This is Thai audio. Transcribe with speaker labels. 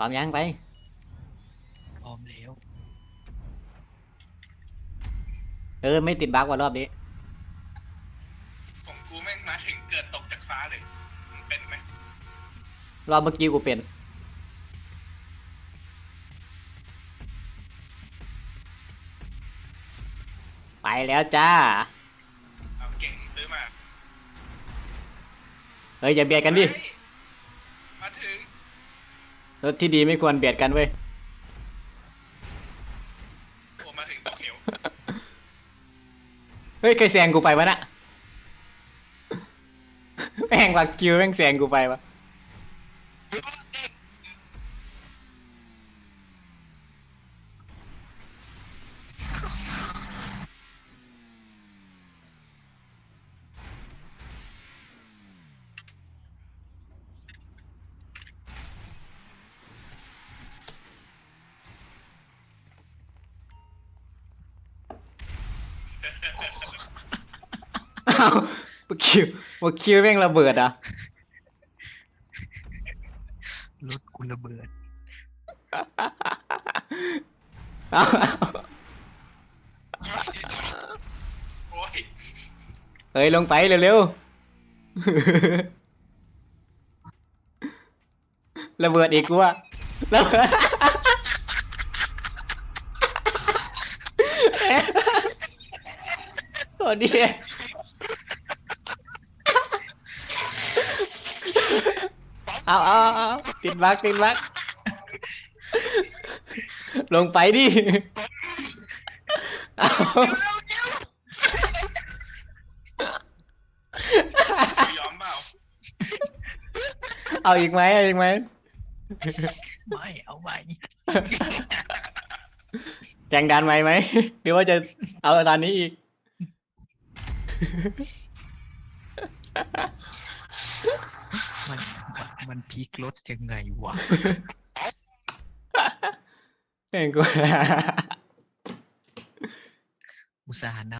Speaker 1: พร้อมยังไป
Speaker 2: พร้อมแล้ว
Speaker 1: เออ ไม่ติดบั๊กว่ารอบนี้
Speaker 3: ของกูแม่งมาถึงเกิดตกจากฟ้าเลยมึงเป็นไหม
Speaker 1: รอบเมื่อกี้กูเป็น ไปแล้วจ้า
Speaker 3: เอาเก่งซื้อมา
Speaker 1: เฮ้ยอย่าเบียดกันดิ
Speaker 3: เฮ้ยมาถึง
Speaker 1: รถที่ดีไม่ควรเบียดกันเว้ย
Speaker 3: โอ้มาถึงตกเหว
Speaker 1: เฮ้ยใครแซงกูไปวะน่ะ แม่งวักคิวแม่งแซงกูไปวะ อ้าววักคิววักคิวแม่งระเบิดอะ
Speaker 2: รถกูระเบิด
Speaker 1: เอา
Speaker 3: โอ้ย
Speaker 1: เฮ้ยลงไปเร็วๆระเบิดอีกกูอะระเบิดโอ้ดี เอาเอาเอาติดบักติดบักลงไปดิเอา
Speaker 3: กูยอมเปล่า
Speaker 1: เอาอีกไหมเอาอีกไหม
Speaker 2: ไม่เอาใหม่
Speaker 1: แจงดันไหมไหมหรือว่าจะเอาตอนนี้อีก
Speaker 2: มัน มันมันพลิกรถยังไงวะ
Speaker 1: เองกู
Speaker 2: อุตส่าห์น